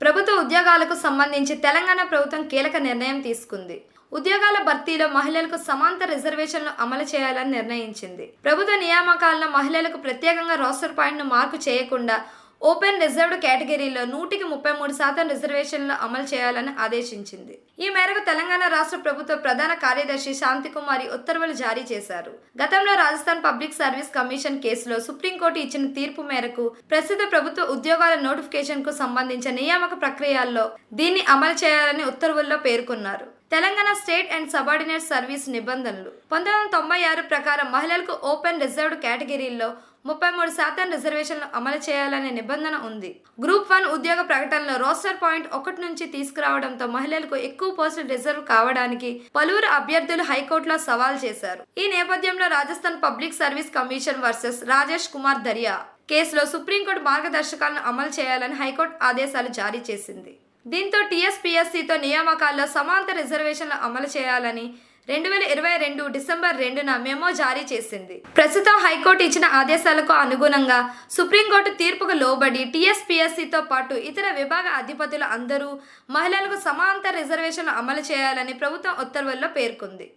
ప్రభుత్వ ఉద్యోగాలకు సంబంధించి తెలంగాణ ప్రభుత్వం కీలక నిర్ణయం తీసుకుంది. ఉద్యోగాల భర్తీలో మహిళలకు సమాంతర రిజర్వేషన్లు అమలు చేయాలని నిర్ణయించింది. ప్రభుత్వ నియామకాలను మహిళలకు ప్రత్యేకంగా రోస్టర్ పాయింట్ను మార్పు చేయకుండా ఓపెన్ రిజర్వ్డ్ కేటగిరీలో నూటికి ముప్పై మూడు శాతం రిజర్వేషన్లు అమలు చేయాలని ఆదేశించింది. ఈ మేరకు తెలంగాణ రాష్ట్ర ప్రభుత్వ ప్రధాన కార్యదర్శి శాంతికుమారి ఉత్తర్వులు జారీ చేశారు. గతంలో రాజస్థాన్ పబ్లిక్ సర్వీస్ కమిషన్ కేసులో సుప్రీంకోర్టు ఇచ్చిన తీర్పు మేరకు ప్రస్తుత ప్రభుత్వ ఉద్యోగాల నోటిఫికేషన్కు సంబంధించిన నియామక ప్రక్రియల్లో దీన్ని అమలు చేయాలని ఉత్తర్వుల్లో పేర్కొన్నారు. Telangana state and subordinate service నిబంధనలు. పంతొమ్మిది వందల తొంభై ఆరు ప్రకారం మహిళలకు ఓపెన్ రిజర్వ్డ్ కేటగిరీల్లో ముప్పై మూడు శాతం రిజర్వేషన్లు అమలు చేయాలనే నిబంధన ఉంది. గ్రూప్ వన్ ఉద్యోగ ప్రకటనలో రోస్టర్ పాయింట్ ఒకటి నుంచి తీసుకురావడంతో మహిళలకు ఎక్కువ పోస్టులు రిజర్వ్ కావడానికి పలువురు అభ్యర్థులు హైకోర్టులో సవాల్ చేశారు. ఈ నేపథ్యంలో Rajasthan public service commission versus Rajesh Kumar Darya కేసులో సుప్రీంకోర్టు మార్గదర్శకాలను అమలు చేయాలని హైకోర్టు ఆదేశాలు జారీ చేసింది. దీంతో టీఎస్పీఎస్సీతో నియామకాల్లో సమాంతర రిజర్వేషన్లు అమలు చేయాలని రెండు వేల ఇరవై రెండు డిసెంబర్ రెండున మెమో జారీ చేసింది. ప్రస్తుతం హైకోర్టు ఇచ్చిన ఆదేశాలకు అనుగుణంగా సుప్రీంకోర్టు తీర్పుకు లోబడి టీఎస్పీఎస్సీతో పాటు ఇతర విభాగ అధిపతులు అందరూ మహిళలకు సమాంతర రిజర్వేషన్లు అమలు చేయాలని ప్రభుత్వం ఉత్తర్వుల్లో పేర్కొంది.